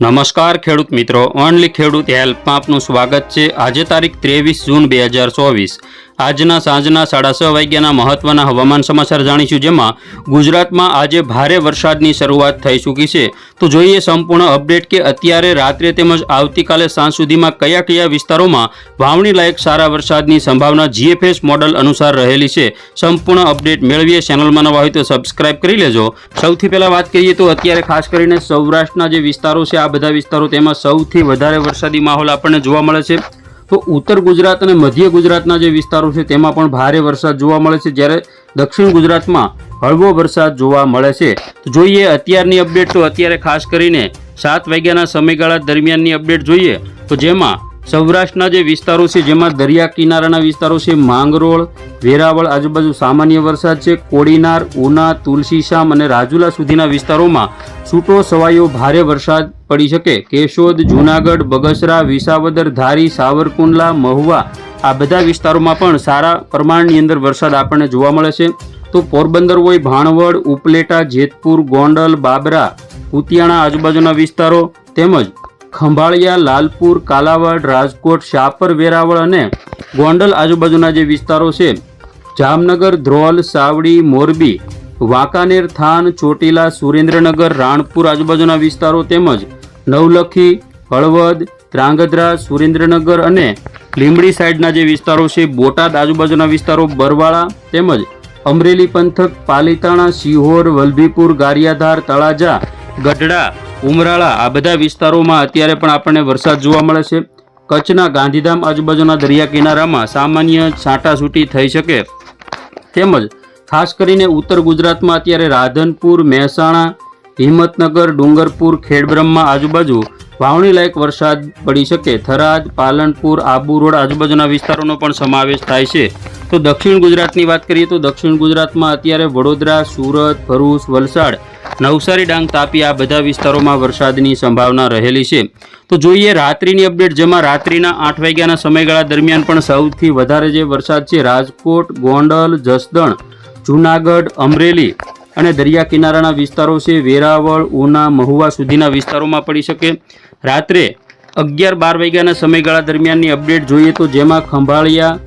નમસ્કાર ખેડૂત મિત્રો ઓનલી ખેડૂત હેલ્પમાં આપનું સ્વાગત છે. આજે તારીખ ત્રેવીસ જૂન બે હજાર ચોવીસ. આજના સાંજના સાડા છ વાગ્યાના મહત્વના હવામાન સમાચાર જાણીશું, જેમાં ગુજરાતમાં આજે ભારે વરસાદની શરૂઆત થઈ ચૂકી છે. તો જોઈએ સંપૂર્ણ અપડેટ કે અત્યારે રાત્રે તેમજ આવતીકાલે સાંજ સુધીમાં કયા કયા વિસ્તારોમાં વાવણી લાયક સારા વરસાદની સંભાવના જીએફએસ મોડલ અનુસાર રહેલી છે. સંપૂર્ણ અપડેટ મેળવીએ ચેનલમાં નવા હોય તો સબસ્ક્રાઇબ કરી લેજો. સૌથી પહેલાં વાત કરીએ તો અત્યારે ખાસ કરીને સૌરાષ્ટ્રના જે વિસ્તારો છે, આ બધા વિસ્તારો તેમાં સૌથી વધારે વરસાદી માહોલ આપણને જોવા મળે છે. તો ઉત્તર ગુજરાત અને મધ્ય ગુજરાતના જે વિસ્તારો છે, તેમાં પણ ભારે વરસાદ જોવા મળે છે. જ્યારે દક્ષિણ ગુજરાતમાં હળવો વરસાદ જોવા મળે છે. તો જોઈએ અત્યારની અપડેટ તો અત્યારે ખાસ કરીને સાત વાગ્યાના સમયગાળા દરમિયાનની અપડેટ જોઈએ તો જેમાં સૌરાષ્ટ્રના જે વિસ્તારો છે, જેમાં દરિયા કિનારાના વિસ્તારો છે, માંગરોળ, વેરાવળ, આજુબાજુ સામાન્ય વરસાદ છે, કોડીનાર, ઉના તુલસીશામ અને રાજુલા સુધીના વિસ્તારોમાં છૂટો સવાયો ભારે વરસાદ પડી શકે. કેશોદ, જૂનાગઢ, બગસરા, વિસાવદર, ધારી, સાવરકુંડલા, મહુવા આ બધા વિસ્તારોમાં પણ સારા પ્રમાણની અંદર વરસાદ આપણને જોવા મળે છે. તો પોરબંદર હોય, ભાણવડ, ઉપલેટા, જેતપુર, ગોંડલ, બાબરા, કુતિયાણા આજુબાજુના વિસ્તારો તેમજ ખંભાળિયા, લાલપુર, કાલાવાડ, રાજકોટ, શાપર, વેરાવળ અને ગોંડલ આજુબાજુના જે વિસ્તારો છે, જામનગર, ધ્રોલ, સાવડી, મોરબી, વાંકાનેર, થાન, ચોટીલા, સુરેન્દ્રનગર, રાણપુર આજુબાજુના વિસ્તારો તેમજ નવલખી, હળવદ ત્રાંગધ્રા સુરેન્દ્રનગર અને લીંબડી સાઈડના જે વિસ્તારો છે, બોટાદ આજુબાજુના વિસ્તારો, બરવાળા તેમજ અમરેલી પંથક, પાલીતાણા સિહોર વલભીપુર, ગારિયાધાર, તળાજા, ગઢડા ઉમરાળા, આ બધા વિસ્તારોમાં અત્યારે પણ આપણને વરસાદ જોવા મળે છે. કચ્છના ગાંધીધામ આજુબાજુના દરિયા કિનારામાં સામાન્ય છાંટાછૂટી થઈ શકે. તેમજ ખાસ કરીને ઉત્તર ગુજરાતમાં અત્યારે રાધનપુર, મહેસાણા, હિંમતનગર, ડુંગરપુર, ખેડબ્રહ્મા આજુબાજુ વાવણી લાયક વરસાદ પડી શકે. થરાદ, પાલનપુર, આબુ રોડ આજુબાજુના વિસ્તારોનો પણ સમાવેશ થાય છે. તો દક્ષિણ ગુજરાતની વાત કરીએ તો દક્ષિણ ગુજરાતમાં અત્યારે વડોદરા, સુરત, ભરૂચ, વલસાડ નવસારી ડાંગ તાપી આ બધા વિસ્તારોમાં વરસાદની સંભાવના રહેલી છે. તો જોઈએ રાત્રિની અપડેટ, જેમાં રાત્રિના આઠ વાગ્યાના સમયગાળા દરમિયાન પણ સૌથી વધારે જે વરસાદ છે, રાજકોટ, ગોંડલ, જસદણ, જૂનાગઢ, અમરેલી અને દરિયા કિનારાના વિસ્તારો છે, વેરાવળ, ઉના, મહુવા સુધીના વિસ્તારોમાં પડી શકે. રાત્રે અગિયાર બાર વાગ્યાના સમયગાળા દરમિયાનની અપડેટ જોઈએ તો જેમાં ખંભાળિયા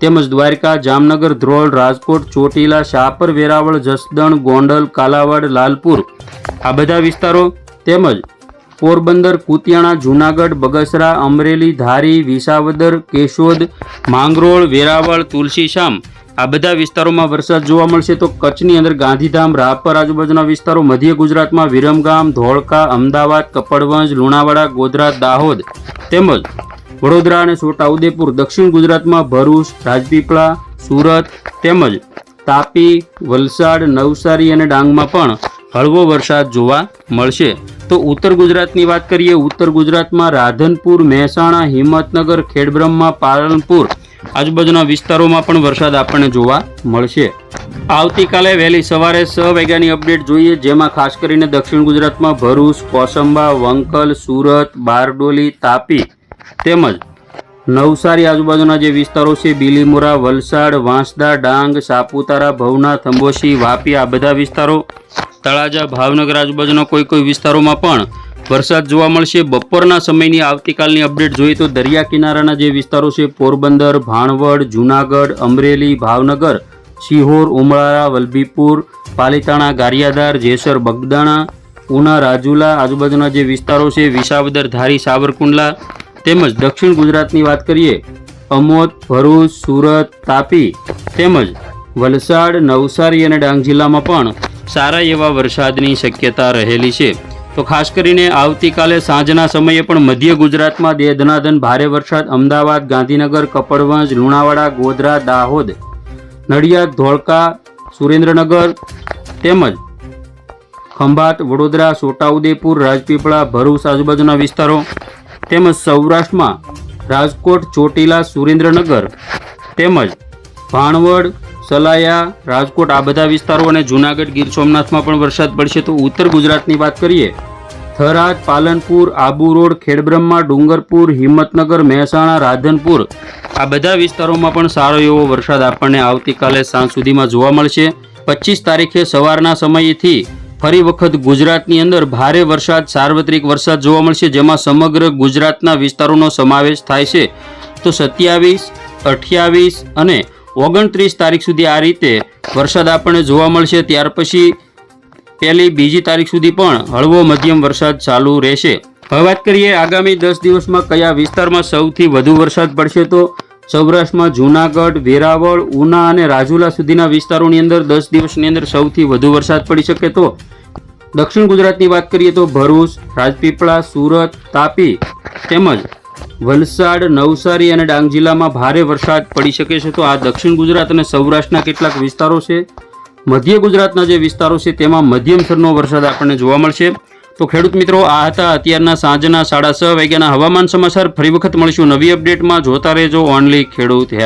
તેમજ દ્વારકા, જામનગર, ધ્રોલ, રાજકોટ, ચોટીલા, શાપર, વેરાવળ, જસદણ, ગોંડલ, કાલાવાડ, લાલપુર આ બધા વિસ્તારો તેમજ પોરબંદર, કુતિયાણા, જૂનાગઢ, બગસરા, અમરેલી, ધારી, વિસાવદર, કેશોદ, માંગરોળ, વેરાવળ તુલસીશામ આ બધા વિસ્તારોમાં વરસાદ જોવા મળશે તો કચ્છની અંદર ગાંધીધામ, રાપર આજુબાજુના વિસ્તારો, મધ્ય ગુજરાતમાં વિરમગામ, ધોળકા, અમદાવાદ, કપડવંજ, લુણાવાડા, ગોધરા, દાહોદ તેમજ વડોદરા અને છોટાઉદેપુર દક્ષિણ ગુજરાતમાં ભરૂચ, રાજપીપળા, સુરત તેમજ તાપી, વલસાડ, નવસારી અને ડાંગમાં પણ હળવો વરસાદ જોવા મળશે. તો ઉત્તર ગુજરાતની વાત કરીએ, ઉત્તર ગુજરાતમાં રાધનપુર, મહેસાણા, હિંમતનગર, ખેડબ્રહ્મા, પાલનપુર આજુબાજુના વિસ્તારોમાં પણ વરસાદ આપણને જોવા મળશે. આવતીકાલે વહેલી સવારે છ વાગ્યાની અપડેટ જોઈએ, જેમાં ખાસ કરીને દક્ષિણ ગુજરાતમાં ભરૂચ, કોસંબા, વંકલ, સુરત, બારડોલી, તાપી તેમજ નવસારી આજુબાજુના જે વિસ્તારો છે, બીલીમોરા, વલસાડ, વાંસદા, ડાંગ, સાપુતારા ભવનાથ અંબોશી વાપી, આ બધા વિસ્તારો તળાજા, ભાવનગર આજુબાજુના કોઈ કોઈ વિસ્તારોમાં પણ વરસાદ જોવા મળશે. બપોરના સમયની આવતીકાલની અપડેટ જોઈએ તો દરિયા કિનારાના જે વિસ્તારો છે, પોરબંદર, ભાણવડ, જૂનાગઢ, અમરેલી, ભાવનગર સિહોર ઉમરાળા વલભીપુર, પાલીતાણા ગારિયાદાર જેસર, બગદાણા, ઉના, રાજુલા આજુબાજુના જે વિસ્તારો છે, વિસાવદર, ધારી, સાવરકુંડલા તેમજ દક્ષિણ ગુજરાતની વાત કરીએ, અમોદ, ભરૂચ, સુરત, તાપી તેમજ વલસાડ, નવસારી અને ડાંગ જિલ્લામાં પણ સારા એવા વરસાદની શક્યતા રહેલી છે. તો ખાસ કરીને આવતીકાલે સાંજના સમયે પણ મધ્ય ગુજરાતમાં દેધનાધન ભારે વરસાદ અમદાવાદ, ગાંધીનગર, કપડવંજ, લુણાવાડા, ગોધરા, દાહોદ, નડિયાદ, ધોળકા, સુરેન્દ્રનગર તેમજ ખંભાત, વડોદરા, છોટાઉદેપુર, રાજપીપળા, ભરૂચ, આજુબાજુના વિસ્તારો તેમજ સૌરાષ્ટ્રમાં રાજકોટ, ચોટીલા, સુરેન્દ્રનગર તેમજ ભાણવડ, સલાયા, રાજકોટ આ બધા વિસ્તારો અને જૂનાગઢ, ગીર સોમનાથમાં પણ વરસાદ પડશે તો ઉત્તર ગુજરાતની વાત કરીએ, થરાદ, પાલનપુર, આબુ રોડ, ખેડબ્રહ્મા, ડુંગરપુર, હિંમતનગર, મહેસાણા, રાધનપુર આ બધા વિસ્તારોમાં પણ સારો એવો વરસાદ આપણને આવતીકાલે સાંજ સુધીમાં જોવા મળશે. પચીસ તારીખે સવારના સમયથી ફરી વખત ગુજરાતની અંદર ભારે વરસાદ, સાર્વત્રિક વરસાદ જોવા મળશે, જેમાં સમગ્ર ગુજરાતના વિસ્તારોનો સમાવેશ થાય છે. તો સત્યાવીસ, અઠ્યાવીસ અને ઓગણત્રીસ તારીખ સુધી આ રીતે વરસાદ આપણને જોવા મળશે. ત્યાર પછી પહેલી, બીજી તારીખ સુધી પણ હળવો મધ્યમ વરસાદ ચાલુ રહેશે. હવે વાત કરીએ આગામી દસ દિવસમાં કયા વિસ્તારમાં સૌથી વધુ વરસાદ પડશે તો સૌરાષ્ટ્રમાં જૂનાગઢ, વેરાવળ, ઉના અને રાજુલા સુધીના વિસ્તારોની અંદર દસ દિવસની અંદર સૌથી વધુ વરસાદ પડી શકે તો દક્ષિણ ગુજરાતની વાત કરીએ તો ભરૂચ, રાજપીપળા, સુરત, તાપી તેમજ વલસાડ, નવસારી અને ડાંગ જિલ્લામાં ભારે વરસાદ પડી શકે છે. તો આ દક્ષિણ ગુજરાત અને સૌરાષ્ટ્રના કેટલાક વિસ્તારો છે. મધ્ય ગુજરાતના જે વિસ્તારો છે તેમાં મધ્યમ સ્તરનો વરસાદ આપણને જોવા મળશે. તો ખેડૂત મિત્રો, આ હતા અત્યારના સાંજના સાડા છ વાગ્યાના હવામાન સમાચાર. ફરી વખત મળીશું નવી અપડેટમાં. જોતા રહેજો ઓનલી ખેડૂત હેલ્પ.